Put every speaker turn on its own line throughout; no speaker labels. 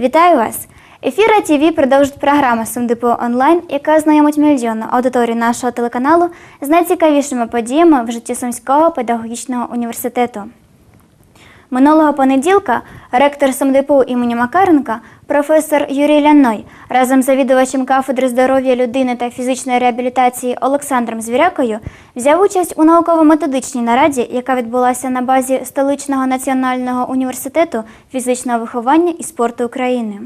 Вітаю вас! Ефіра ТВ продовжить програма СумДПО онлайн, яка знайомить мільйонну аудиторію нашого телеканалу з найцікавішими подіями в житті Сумського педагогічного університету. Минулого понеділка ректор СумДепу імені Макаренка, професор Юрій Ляной, разом з завідувачем кафедри здоров'я людини та фізичної реабілітації Олександром Звірякою взяв участь у науково-методичній нараді, яка відбулася на базі столичного національного університету фізичного виховання і спорту України.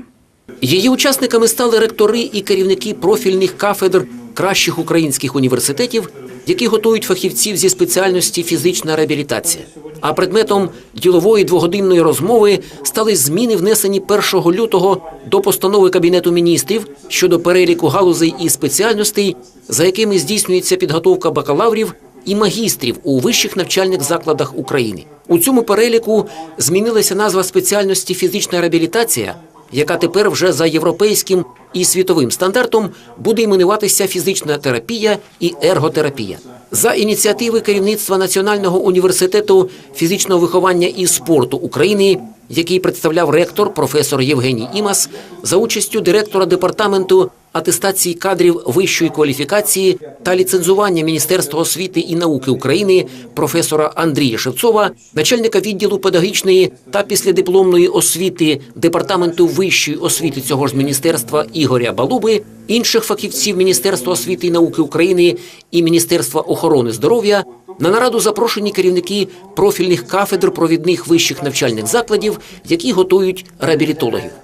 Її учасниками стали ректори і керівники профільних кафедр кращих українських університетів, які готують фахівців зі спеціальності фізична реабілітація. А предметом ділової двогодинної розмови стали зміни, внесені 1 лютого до постанови Кабінету міністрів щодо переліку галузей і спеціальностей, за якими здійснюється підготовка бакалаврів і магістрів у вищих навчальних закладах України. У цьому переліку змінилася назва спеціальності фізична реабілітація яка тепер вже за європейським і світовим стандартом буде іменуватися фізична терапія і ерготерапія. За ініціативи керівництва Національного університету фізичного виховання і спорту України, який представляв ректор професор Євгеній Імас, за участю директора департаменту атестації кадрів вищої кваліфікації та ліцензування Міністерства освіти і науки України професора Андрія Шевцова, начальника відділу педагогічної та післядипломної освіти департаменту вищої освіти цього ж міністерства Ігоря Балуби, інших фахівців Міністерства освіти і науки України і Міністерства охорони здоров'я. На нараду запрошені керівники профільних кафедр провідних вищих навчальних закладів, які готують реабілітологів.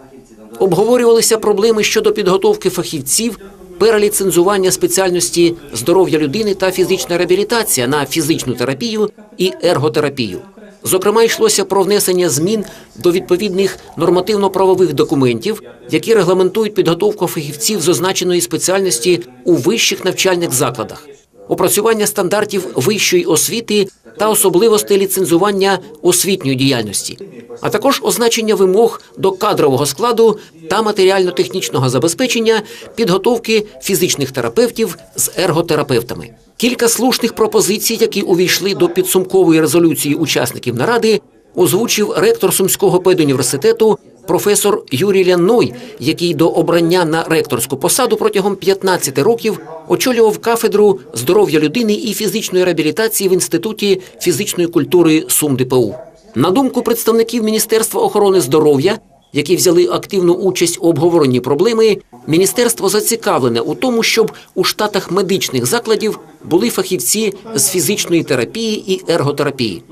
Обговорювалися проблеми щодо підготовки фахівців, переліцензування спеціальності здоров'я людини та фізична реабілітація на фізичну терапію і ерготерапію. Зокрема, йшлося про внесення змін до відповідних нормативно-правових документів, які регламентують підготовку фахівців з означеної спеціальності у вищих навчальних закладах, опрацювання стандартів вищої освіти та особливостей ліцензування освітньої діяльності, а також означення вимог до кадрового складу та матеріально-технічного забезпечення підготовки фізичних терапевтів з ерготерапевтами. Кілька слушних пропозицій, які увійшли до підсумкової резолюції учасників наради, озвучив ректор Сумського педуніверситету професор Юрій Ляной, який до обрання на ректорську посаду протягом 15 років очолював кафедру здоров'я людини і фізичної реабілітації в інституті фізичної культури СумДПУ. На думку представників Міністерства охорони здоров'я, які взяли активну участь у обговоренні проблеми, міністерство зацікавлене у тому, щоб у штатах медичних закладів були фахівці з фізичної терапії і ерготерапії.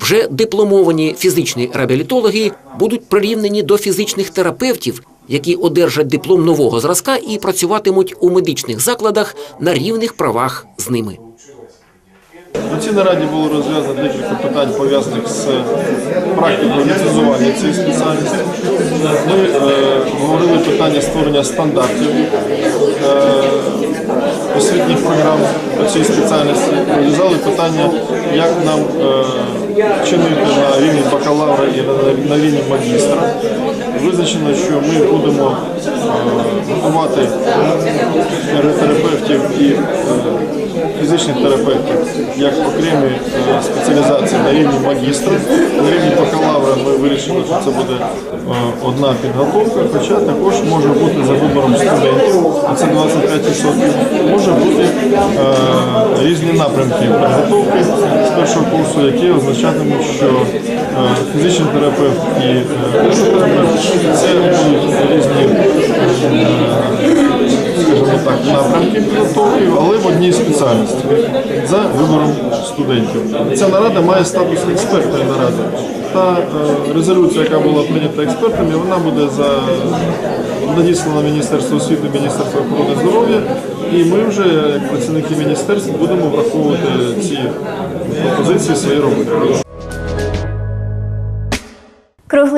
Вже дипломовані фізичні реабілітологи будуть прирівнені до фізичних терапевтів, які одержать диплом нового зразка і працюватимуть у медичних закладах на рівних правах з ними.
На цій нараді було розв'язано декілька питань пов'язаних з практикою ліцензування цієї спеціальності. Ми е, говорили питання створення стандартів е, освітніх програм цій спеціальності. Розв'язали питання, як нам е, чинити на рівні бакалавра і на, рівні магістра. Визначено, що ми будемо готувати терапевтів і фізичних терапевтів як окремі е, спеціалізації на рівні магістра. На рівні бакалавра ми вирішили, що це буде е, одна підготовка, хоча також може бути за вибором студентів, а це 25%, може бути е, різні напрямки підготовки з першого курсу, які означатимуть, що фізичний терапевт і е, це різні е, скажімо так, напрямки підготовки, але в одній спеціальності за вибором студентів. Ця нарада має статус експертної наради. Та е, резолюція, яка була прийнята експертами, вона буде за надіслана Міністерство освіти, Міністерство охорони здоров'я, і ми вже, як працівники міністерств, будемо враховувати ці пропозиції в своїй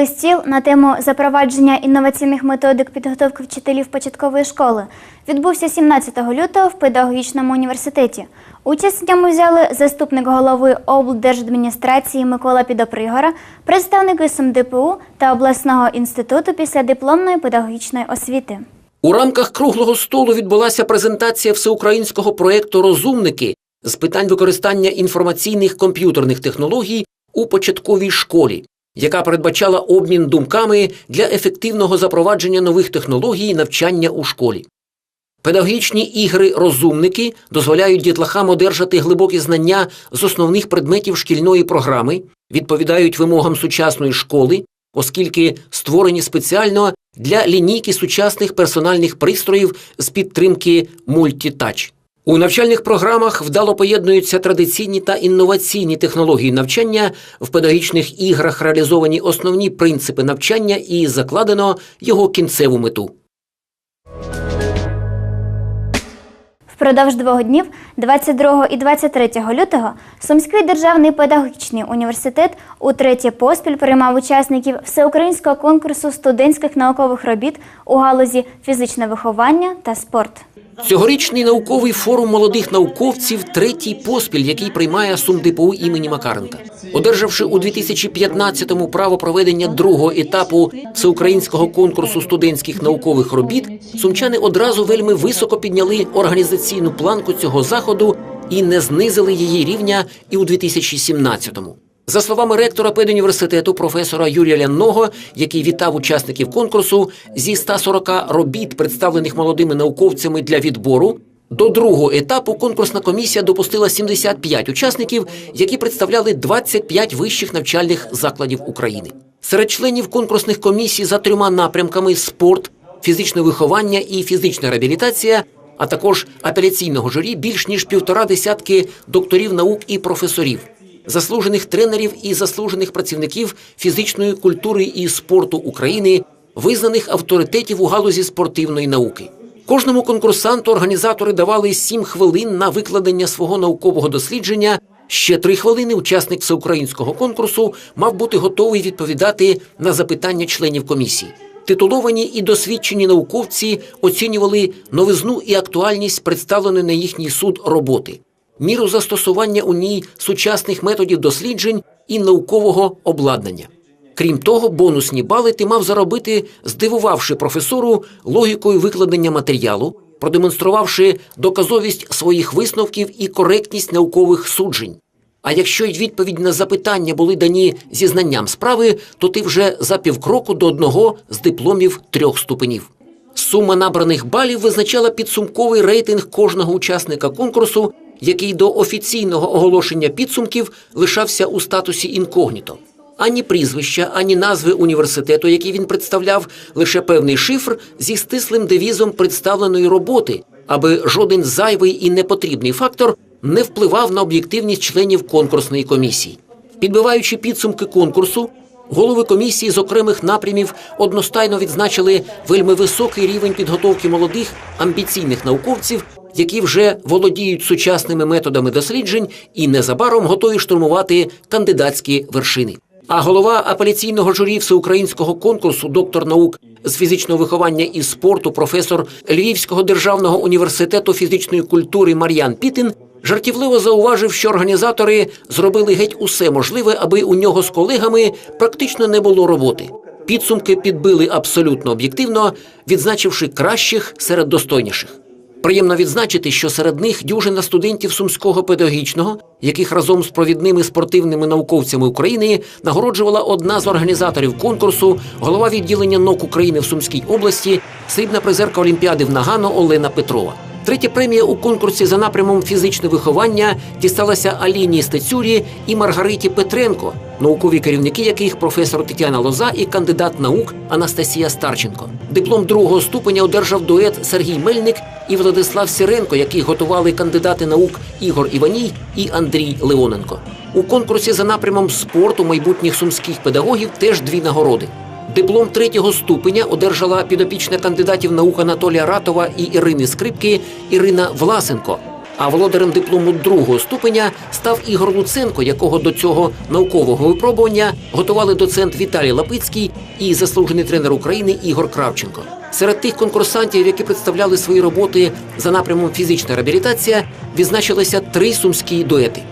Круглий стіл на тему запровадження інноваційних методик підготовки вчителів початкової школи відбувся 17 лютого в педагогічному університеті. Участь в ньому взяли заступник голови облдержадміністрації Микола Підопригора, представники СМДПУ та обласного інституту післядипломної педагогічної освіти.
У рамках круглого столу відбулася презентація всеукраїнського проєкту Розумники з питань використання інформаційних комп'ютерних технологій у початковій школі. Яка передбачала обмін думками для ефективного запровадження нових технологій навчання у школі. Педагогічні ігри розумники дозволяють дітлахам одержати глибокі знання з основних предметів шкільної програми, відповідають вимогам сучасної школи, оскільки створені спеціально для лінійки сучасних персональних пристроїв з підтримки мультітач. У навчальних програмах вдало поєднуються традиційні та інноваційні технології навчання, в педагогічних іграх реалізовані основні принципи навчання і закладено його кінцеву мету.
Впродовж двох днів, 22 і 23 лютого, Сумський державний педагогічний університет утретє поспіль приймав учасників всеукраїнського конкурсу студентських наукових робіт у галузі фізичне виховання та спорт.
Цьогорічний науковий форум молодих науковців третій поспіль, який приймає СумДПУ імені Макаренка. Одержавши у 2015-му право проведення другого етапу всеукраїнського конкурсу студентських наукових робіт, сумчани одразу вельми високо підняли організаційну планку цього заходу і не знизили її рівня і у 2017-му. За словами ректора педуніверситету професора Юрія Ляного, який вітав учасників конкурсу, зі 140 робіт, представлених молодими науковцями для відбору, до другого етапу конкурсна комісія допустила 75 учасників, які представляли 25 вищих навчальних закладів України. Серед членів конкурсних комісій за трьома напрямками спорт, фізичне виховання і фізична реабілітація, а також апеляційного журі більш ніж півтора десятки докторів наук і професорів заслужених тренерів і заслужених працівників фізичної культури і спорту України, визнаних авторитетів у галузі спортивної науки. Кожному конкурсанту організатори давали 7 хвилин на викладення свого наукового дослідження. Ще три хвилини учасник всеукраїнського конкурсу мав бути готовий відповідати на запитання членів комісії. Титуловані і досвідчені науковці оцінювали новизну і актуальність представленої на їхній суд роботи міру застосування у ній сучасних методів досліджень і наукового обладнання. Крім того, бонусні бали ти мав заробити, здивувавши професору логікою викладення матеріалу, продемонструвавши доказовість своїх висновків і коректність наукових суджень. А якщо й відповідь на запитання були дані зі знанням справи, то ти вже за півкроку до одного з дипломів трьох ступенів. Сума набраних балів визначала підсумковий рейтинг кожного учасника конкурсу, який до офіційного оголошення підсумків лишався у статусі інкогніто. Ані прізвища, ані назви університету, який він представляв, лише певний шифр зі стислим девізом представленої роботи, аби жоден зайвий і непотрібний фактор не впливав на об'єктивність членів конкурсної комісії. Підбиваючи підсумки конкурсу, голови комісії з окремих напрямів одностайно відзначили вельми високий рівень підготовки молодих амбіційних науковців, які вже володіють сучасними методами досліджень і незабаром готові штурмувати кандидатські вершини. А голова апеляційного журі всеукраїнського конкурсу, доктор наук з фізичного виховання і спорту, професор Львівського державного університету фізичної культури Мар'ян Пітин жартівливо зауважив, що організатори зробили геть усе можливе, аби у нього з колегами практично не було роботи. Підсумки підбили абсолютно об'єктивно, відзначивши кращих серед достойніших. Приємно відзначити, що серед них дюжина студентів сумського педагогічного, яких разом з провідними спортивними науковцями України нагороджувала одна з організаторів конкурсу, голова відділення НОК України в Сумській області, срібна призерка Олімпіади в Нагано Олена Петрова. Третя премія у конкурсі за напрямом фізичне виховання дісталася Аліні Стецюрі і Маргариті Петренко, наукові керівники яких професор Тетяна Лоза і кандидат наук Анастасія Старченко. Диплом другого ступеня одержав дует Сергій Мельник і Владислав Сіренко, яких готували кандидати наук Ігор Іваній і Андрій Леоненко. У конкурсі за напрямом спорту майбутніх сумських педагогів теж дві нагороди. Диплом третього ступеня одержала підопічна кандидатів наук Анатолія Ратова і Ірини Скрипки Ірина Власенко. А володарем диплому другого ступеня став Ігор Луценко, якого до цього наукового випробування готували доцент Віталій Лапицький і заслужений тренер України Ігор Кравченко. Серед тих конкурсантів, які представляли свої роботи за напрямом фізична реабілітація, відзначилися три сумські дуети.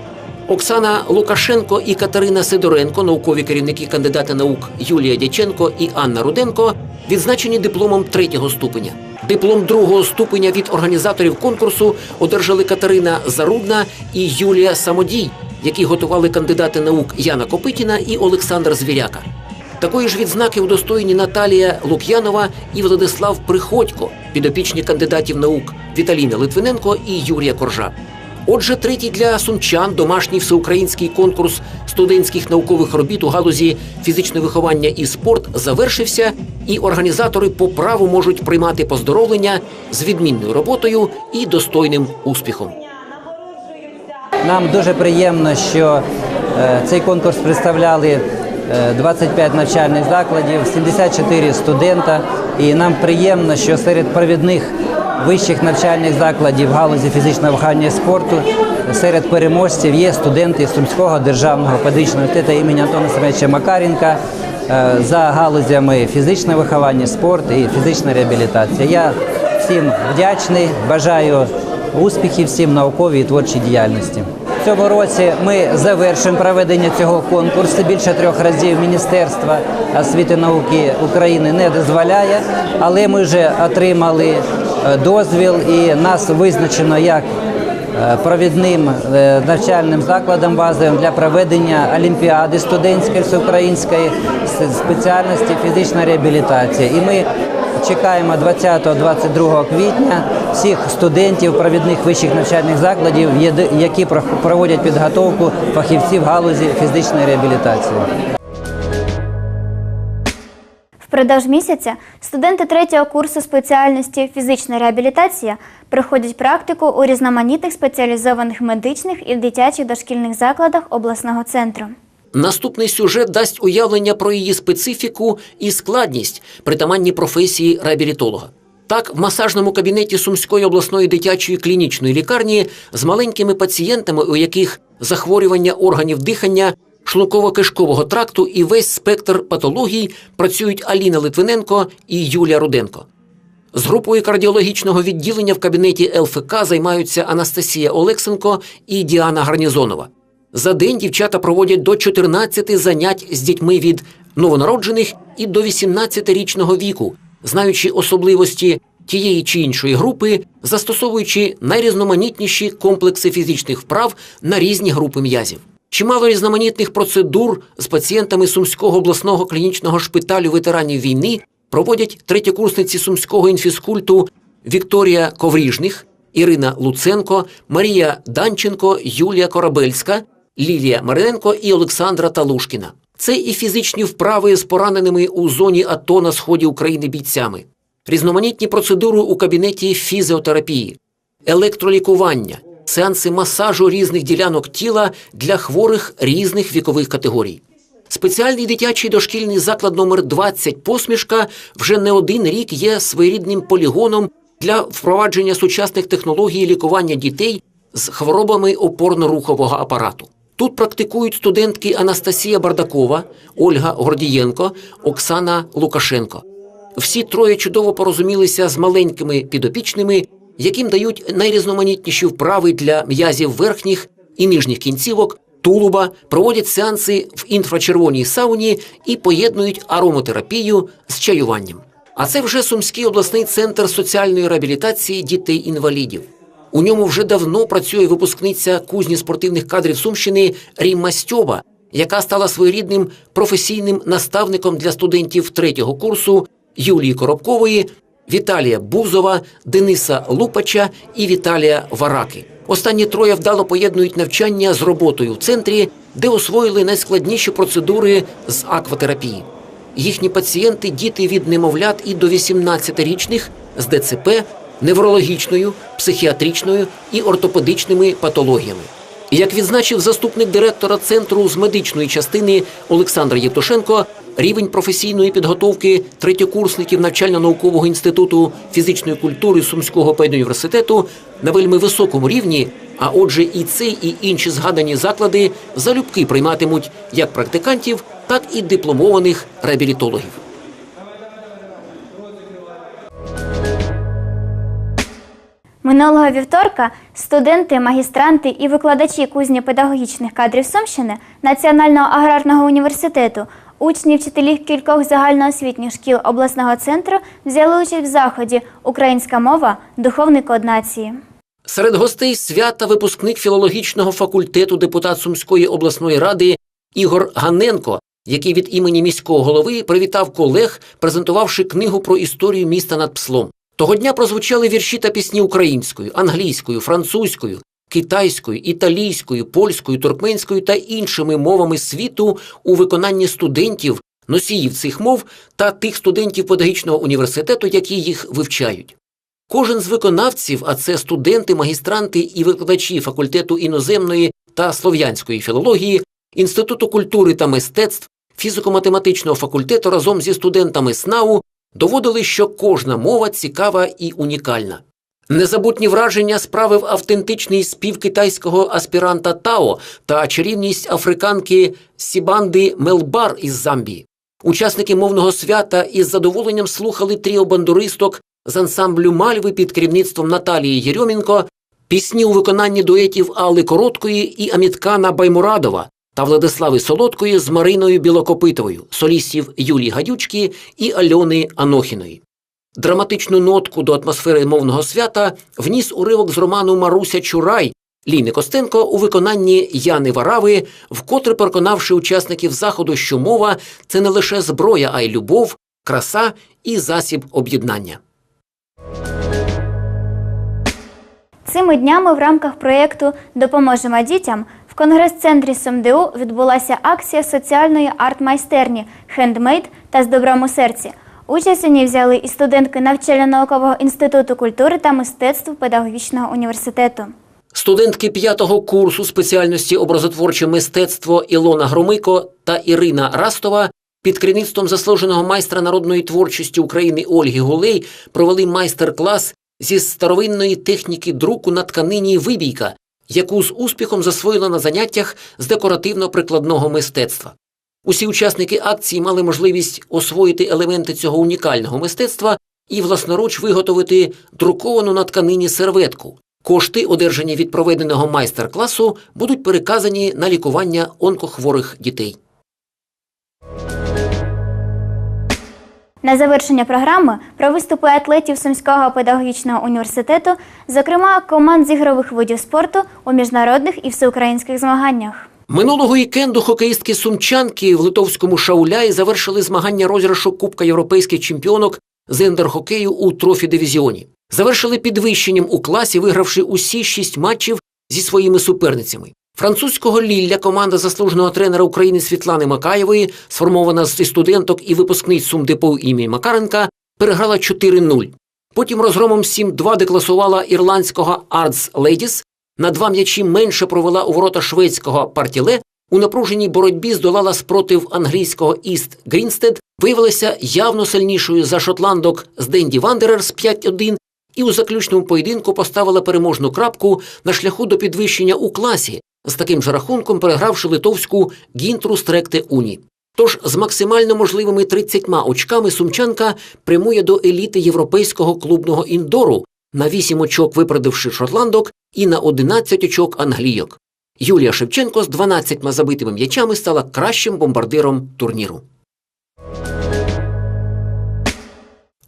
Оксана Лукашенко і Катерина Сидоренко, наукові керівники кандидати наук Юлія Дяченко і Анна Руденко, відзначені дипломом третього ступеня. Диплом другого ступеня від організаторів конкурсу одержали Катерина Зарудна і Юлія Самодій, які готували кандидати наук Яна Копитіна і Олександр Звіряка. Такої ж відзнаки удостоєні Наталія Лук'янова і Владислав Приходько, підопічні кандидатів наук Віталіна Литвиненко і Юрія Коржа. Отже, третій для сумчан домашній всеукраїнський конкурс студентських наукових робіт у галузі фізичне виховання і спорт завершився, і організатори по праву можуть приймати поздоровлення з відмінною роботою і достойним успіхом.
Нам дуже приємно, що е, цей конкурс представляли е, 25 навчальних закладів, 74 студента. І нам приємно, що серед провідних вищих навчальних закладів галузі фізичного виховання спорту серед переможців є студенти Сумського державного педагогічного університету імені Антона Семеновича Макаренка е, за галузями фізичне виховання, спорт і фізична реабілітація. Я всім вдячний, бажаю успіхів всім науковій і творчій діяльності. В цьому році ми завершимо проведення цього конкурсу. Більше трьох разів Міністерство освіти і науки України не дозволяє, але ми вже отримали дозвіл і нас визначено як е, провідним е, навчальним закладом базовим для проведення олімпіади студентської всеукраїнської спеціальності фізична реабілітація. І ми Чекаємо 20-22 квітня всіх студентів провідних вищих навчальних закладів, які про- проводять підготовку фахівців галузі фізичної реабілітації.
Впродовж місяця студенти третього курсу спеціальності фізична реабілітація проходять практику у різноманітних спеціалізованих медичних і дитячих дошкільних закладах обласного центру.
Наступний сюжет дасть уявлення про її специфіку і складність притаманні професії реабілітолога. Так, в масажному кабінеті Сумської обласної дитячої клінічної лікарні з маленькими пацієнтами, у яких захворювання органів дихання, шлунково-кишкового тракту і весь спектр патологій працюють Аліна Литвиненко і Юлія Руденко. З групою кардіологічного відділення в кабінеті ЛФК займаються Анастасія Олексенко і Діана Гарнізонова. За день дівчата проводять до 14 занять з дітьми від новонароджених і до 18-річного віку, знаючи особливості тієї чи іншої групи, застосовуючи найрізноманітніші комплекси фізичних вправ на різні групи м'язів. Чимало різноманітних процедур з пацієнтами Сумського обласного клінічного шпиталю ветеранів війни проводять третєкурсниці Сумського інфіскульту Вікторія Ковріжних, Ірина Луценко, Марія Данченко, Юлія Корабельська, Лілія Мариненко і Олександра Талушкіна. Це і фізичні вправи з пораненими у зоні АТО на сході України бійцями, різноманітні процедури у кабінеті фізіотерапії, електролікування, сеанси масажу різних ділянок тіла для хворих різних вікових категорій. Спеціальний дитячий дошкільний заклад номер 20 посмішка вже не один рік є своєрідним полігоном для впровадження сучасних технологій лікування дітей з хворобами опорно-рухового апарату. Тут практикують студентки Анастасія Бардакова, Ольга Гордієнко, Оксана Лукашенко. Всі троє чудово порозумілися з маленькими підопічними, яким дають найрізноманітніші вправи для м'язів верхніх і нижніх кінцівок, тулуба, проводять сеанси в інфрачервоній сауні і поєднують аромотерапію з чаюванням. А це вже Сумський обласний центр соціальної реабілітації дітей-інвалідів. У ньому вже давно працює випускниця кузні спортивних кадрів Сумщини Рімма Стьоба, яка стала своєрідним професійним наставником для студентів третього курсу Юлії Коробкової, Віталія Бузова, Дениса Лупача і Віталія Вараки. Останні троє вдало поєднують навчання з роботою в центрі, де освоїли найскладніші процедури з акватерапії. Їхні пацієнти діти від немовлят і до 18-річних з ДЦП, неврологічною, психіатричною і ортопедичними патологіями. Як відзначив заступник директора центру з медичної частини Олександр Євтушенко, рівень професійної підготовки третьокурсників навчально-наукового інституту фізичної культури Сумського педуніверситету на вельми високому рівні. А отже, і цей, і інші згадані заклади залюбки прийматимуть як практикантів, так і дипломованих реабілітологів.
Минулого вівторка студенти, магістранти і викладачі кузні педагогічних кадрів Сумщини Національного аграрного університету, учні і вчителі кількох загальноосвітніх шкіл обласного центру взяли участь в заході Українська мова духовний код нації.
Серед гостей свята випускник філологічного факультету депутат Сумської обласної ради Ігор Ганенко який від імені міського голови привітав колег, презентувавши книгу про історію міста над Пслом. Того дня прозвучали вірші та пісні українською, англійською, французькою, китайською, італійською, польською, туркменською та іншими мовами світу у виконанні студентів, носіїв цих мов та тих студентів педагогічного університету, які їх вивчають. Кожен з виконавців, а це студенти, магістранти і викладачі факультету іноземної та слов'янської філології, Інституту культури та мистецтв, фізико-математичного факультету разом зі студентами СНАУ доводили, що кожна мова цікава і унікальна. Незабутні враження справив автентичний спів китайського аспіранта Тао та чарівність африканки Сібанди Мелбар із Замбії. Учасники мовного свята із задоволенням слухали тріо бандуристок з ансамблю Мальви під керівництвом Наталії Єрьомінко, пісні у виконанні дуетів Алли Короткої і Аміткана Баймурадова та Владислави Солодкої з Мариною Білокопитовою, солістів Юлії Гадючки і Альони Анохіної. Драматичну нотку до атмосфери мовного свята вніс уривок з роману Маруся Чурай Ліни Костенко у виконанні Яни Варави, вкотре переконавши учасників заходу, що мова це не лише зброя, а й любов, краса і засіб об'єднання.
Цими днями в рамках проєкту Допоможемо дітям в конгрес-центрі СумДУ відбулася акція соціальної арт-майстерні «Хендмейд» та з добром у серці. Участь у ній взяли і студентки навчально-наукового інституту культури та мистецтв педагогічного університету.
Студентки п'ятого курсу спеціальності образотворче мистецтво Ілона Громико та Ірина Растова під керівництвом заслуженого майстра народної творчості України Ольги Гулей провели майстер-клас зі старовинної техніки друку на тканині вибійка, яку з успіхом засвоїла на заняттях з декоративно-прикладного мистецтва. Усі учасники акції мали можливість освоїти елементи цього унікального мистецтва і власноруч виготовити друковану на тканині серветку. Кошти, одержані від проведеного майстер-класу, будуть переказані на лікування онкохворих дітей.
На завершення програми про виступи атлетів Сумського педагогічного університету, зокрема команд з ігрових видів спорту у міжнародних і всеукраїнських змаганнях.
Минулого вікенду хокеїстки сумчанки в литовському шауляї завершили змагання розіграшу Кубка європейських чемпіонок з ендерхокею у трофі-дивізіоні. Завершили підвищенням у класі, вигравши усі шість матчів зі своїми суперницями. Французького Лілля команда заслуженого тренера України Світлани Макаєвої, сформована зі студенток і випускниць сумдепо імені Макаренка, переграла 4-0. Потім розгромом 7-2 декласувала ірландського Ардс Лейдіс, на два м'ячі менше провела у ворота шведського партіле, у напруженій боротьбі здолала спротив англійського Іст Грінстед, виявилася явно сильнішою за шотландок з Денді Вандерерс 5-1 і у заключному поєдинку поставила переможну крапку на шляху до підвищення у класі, з таким же рахунком перегравши литовську Гінтру Стректе Уні. Тож з максимально можливими 30 очками сумчанка прямує до еліти європейського клубного індору, на 8 очок випередивши шотландок і на 11 очок англійок. Юлія Шевченко з 12 забитими м'ячами стала кращим бомбардиром турніру.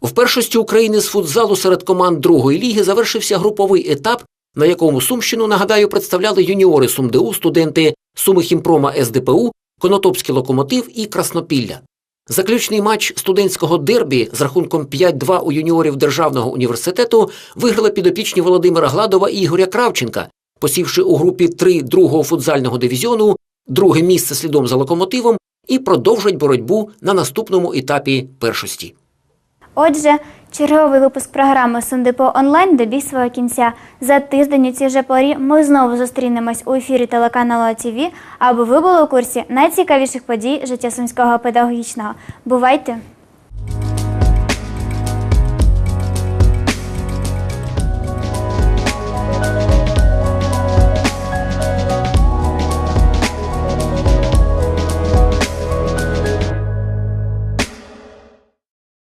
В першості України з футзалу серед команд другої ліги завершився груповий етап, на якому Сумщину, нагадаю, представляли юніори СумДУ, студенти Сумихімпрома СДПУ, Конотопський локомотив і Краснопілля. Заключний матч студентського дербі з рахунком 5-2 у юніорів Державного університету виграли підопічні Володимира Гладова і Ігоря Кравченка, посівши у групі 3 другого футзального дивізіону, друге місце слідом за локомотивом і продовжать боротьбу на наступному етапі першості.
Отже, черговий випуск програми Сундипо онлайн добіг свого кінця. За тиждень у цій же порі ми знову зустрінемось у ефірі телеканалу АТВ, аби ви були у курсі найцікавіших подій життя сумського педагогічного. Бувайте!